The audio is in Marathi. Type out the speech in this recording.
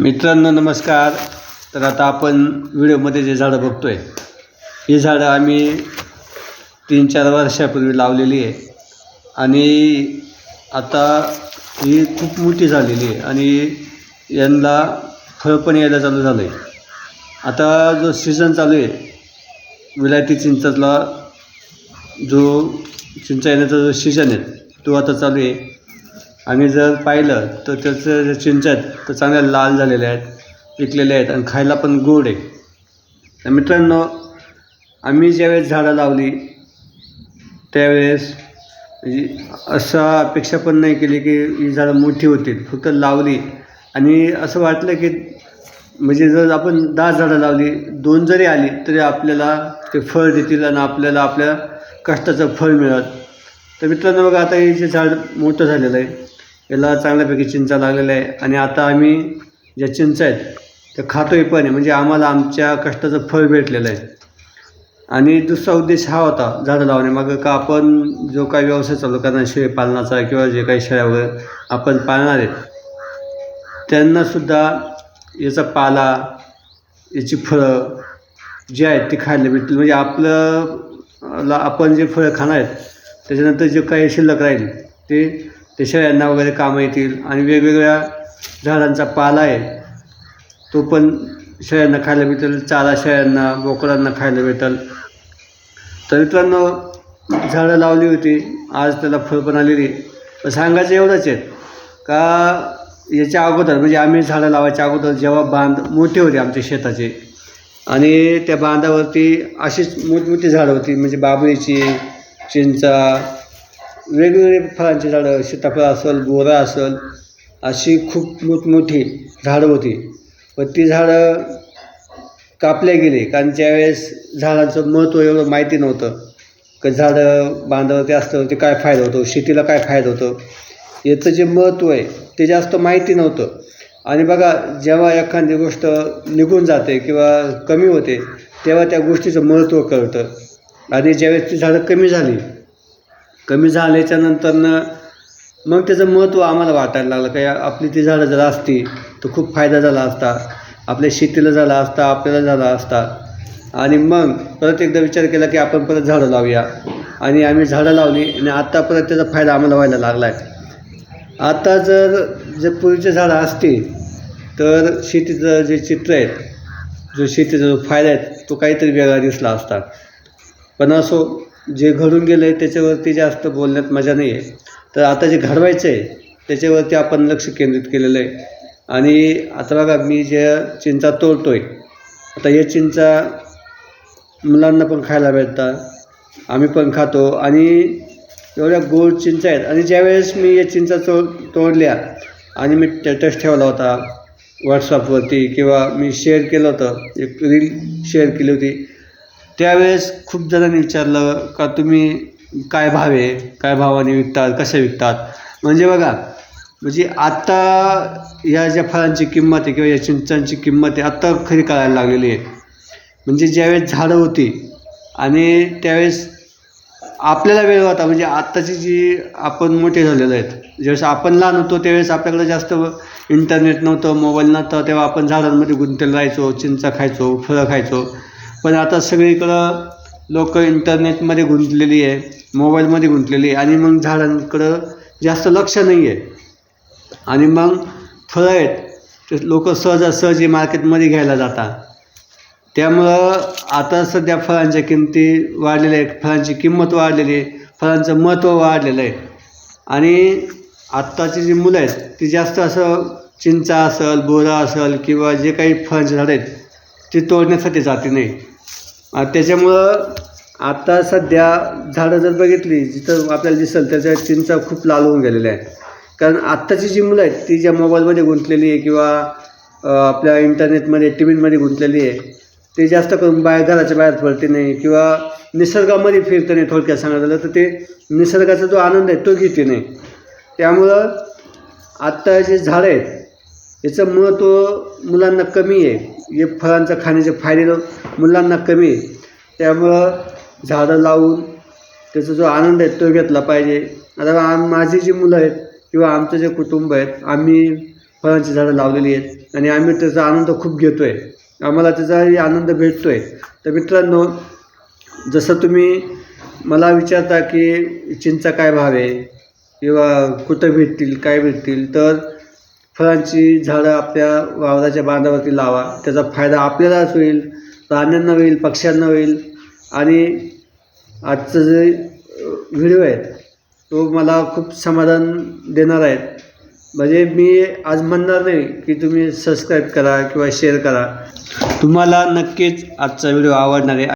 मित्रांनो नमस्कार. तर आता आपण व्हिडिओमध्ये जे झाडं बघतोय ही झाडं आम्ही तीन चार वर्षापूर्वी लावलेली आहे. आणि आता ही खूप मोठी झालेली आहे आणि यांना फळ पण यायला चालू झालं आहे आता जो सीझन चालू आहे विलायती चिंचातला जो चिंचा येण्याचा जो सीझन आहे तो आता चालू आहे. आणि जर पाहिलं तर त्याचं जे चिंच आहेत तर चांगल्या लाल झालेल्या आहेत पिकलेल्या आहेत आणि खायला पण गोड आहे. तर मित्रांनो आम्ही ज्यावेळेस झाडं लावली त्यावेळेस म्हणजे असा अपेक्षा पण नाही केली की ही झाडं मोठी होतील फक्त लावली. आणि असं वाटलं की म्हणजे जर आपण दहा झाडं लावली दोन जरी आली तरी आपल्याला ते फळ देतील आणि आपल्याला आपल्या कष्टाचं फळ मिळत तर मित्रांनो बघा आता हे जे झाड मोठं झालेलं आहे याला चांगल्यापैकी चिंचा लागलेला आहे. आणि आता आम्ही ज्या चिंचा आहेत त्या खातोय पण आहे. म्हणजे आम्हाला आमच्या कष्टाचं फळ भेटलेलं आहे. आणि दुसरा उद्देश हा होता झाडं लावण्यामागं का आपण जो काही व्यवसाय चालू करणार शेळी पालनाचा किंवा जे काही शेळ्या वगैरे आपण पाळणार आहेत त्यांनासुद्धा याचा पाला याची फळं जी आहेत ती खायला भेटतील. म्हणजे आपलं ला आपण जे फळं खाणार आहेत त्याच्यानंतर जे काही शिल्लक राहील ते ते शेळ्यांना वगैरे कामं येतील आणि वेगवेगळ्या झाडांचा पाला आहे. तो पण शेळ्यांना खायला भेटेल चारा शेळ्यांना बोकडांना खायला भेटेल. तर मित्रांनो झाडं लावली होती आज त्याला फळ पण आलेली पण सांगायचं एवढंच आहे का याच्या अगोदर म्हणजे आम्ही झाडं लावायच्या अगोदर जेव्हा बांध मोठे होते आमच्या शेताचे आणि त्या बांधावरती अशीच मोठमोठी झाडं होती म्हणजे बाबळीची चिंचा वेगवेगळे फळांची झाडं सीताफळ असेल बोरा असेल अशी खूप मोठमोठी झाडं होती. व ती झाडं कापले गेली कारण ज्यावेळेस झाडांचं महत्त्व एवढं माहिती नव्हतं का झाडं बांधावरती असतं ते काय फायदा होतो शेतीला काय फायदा होतो याचं जे महत्त्व आहे ते जास्त माहिती नव्हतं. आणि बघा जेव्हा एखादी गोष्ट निघून जाते किंवा कमी होते तेव्हा त्या गोष्टीचं महत्त्व कळतं. आणि ज्यावेळेस ती झाडं कमी झाली कमी झाल्याच्यानंतरनं मग त्याचं महत्त्व आम्हाला वाटायला लागलं. का या आपली ती झाडं जर असती तर खूप फायदा झाला असता. आपल्या शेतीला झाला असता आपल्याला झाला असता. आणि मग परत एकदा विचार केला की आपण परत झाडं लावूया. आणि आम्ही झाडं लावली आणि आत्ता परत त्याचा फायदा आम्हाला व्हायला लागला आहे आत्ता जर जे पूर्वीचे झाडं असतील तर शेतीचं जे चित्र आहे जो शेतीचा जो फायदा आहे तो काहीतरी वेगळा दिसला असता. पण असो जे घडून गेलं आहे त्याच्यावरती जास्त बोलण्यात मजा नाही आहे तर आता जे घडवायचं आहे त्याच्यावरती आपण लक्ष केंद्रित केलेलं आहे. आणि आता बघा मी जे चिंचा तोडतो आहे आता या चिंचा मुलांना पण खायला भेटतात आम्ही पण खातो. आणि एवढ्या गोड चिंचा आहेत. आणि ज्यावेळेस मी या चिंचा तो तोडल्या आणि मी स्टेटस ठेवला होता व्हॉट्सअपवरती किंवा मी शेअर केलं होतं एक रील शेअर केली होती त्यावेळेस खूप जणांनी विचारलं का तुम्ही काय भाव आहे? काय भावाने विकतात? कसे विकतात? म्हणजे बघा म्हणजे आत्ता या ज्या फळांची किंमत आहे किंवा या चिंचांची किंमत आहे आत्ता खरी कळायला लागलेली आहे. म्हणजे ज्यावेळेस झाडं होती आणि त्यावेळेस आपल्याला वेळ होता म्हणजे आत्ताची जी आपण मोठे झालेलो आहेत ज्यावेळेस आपण लहान होतो त्यावेळेस आपल्याकडे जास्त इंटरनेट नव्हतं मोबाईल नव्हतं तेव्हा आपण झाडांमध्ये गुंतलेलं राहायचो चिंचा खायचो फळं खायचो. पण आता सगळीकडं लोक इंटरनेटमध्ये गुंतलेली आहे मोबाईलमध्ये गुंतलेली आहे आणि मग झाडांकडं जास्त लक्ष नाही आहे. आणि मग फळं आहेत ते लोक सहजासहजी मार्केटमध्ये घ्यायला जातात. त्यामुळं आता सध्या फळांच्या किमती वाढलेल्या आहेत फळांची किंमत वाढलेली आहे फळांचं महत्त्व वाढलेलं आहे. आणि आत्ताची जी मुलं आहेत ती जास्त असं चिंचा असेल बोरा असेल किंवा जे काही फळांची झाडं आहेत ती तोडण्यासाठी जाते नाही. त्याच्यामुळं आता सध्या झाडं जर बघितली जिथं आपल्याला दिसेल त्याच्या चिंचा खूप लाल होऊन गेलेल्या आहे. कारण आत्ताची जी मुलं आहेत ती ज्या मोबाईलमध्ये गुंतलेली आहे किंवा आपल्या इंटरनेटमध्ये टी व्हीमध्ये गुंतलेली आहे ते जास्त करून बाहेर घराच्या बाहेर पडते नाही किंवा निसर्गामध्ये फिरते नाही थोडक्यात सांगायचं झालं तर ते निसर्गाचा जो आनंद आहे तो घेते नाही. त्यामुळं आत्ता जे झाडं आहेत याचं महत्त्व मुलांना कमी आहे. हे फळांचं खाण्याचे फायदे मुलांना कमी आहे. त्यामुळं झाडं लावून त्याचा जो आनंद आहे तो घेतला पाहिजे. आता आम माझी जी मुलं आहेत किंवा आमचं जे कुटुंब आहेत आम्ही फळांची झाडं लावलेली आहेत आणि आम्ही त्याचा आनंद खूप घेतो आहे आम्हाला त्याचाही आनंद भेटतो आहे तर मित्रांनो जसं तुम्ही मला विचारता की चिंचा काय भाव आहे किंवा कुठं भेटतील काय भेटतील तर फळांची झाडं आपल्या वावराच्या बांधावरती लावा. त्याचा फायदा आपल्यालाच होईल प्राण्यांना होईल पक्ष्यांना होईल. आणि आजचं जे व्हिडिओ आहे तो मला खूप समाधान देणार आहेत. म्हणजे मी आज म्हणणार नाही की तुम्ही सबस्क्राईब करा किंवा शेअर करा. तुम्हाला नक्कीच आजचा व्हिडिओ आवडणार आहे.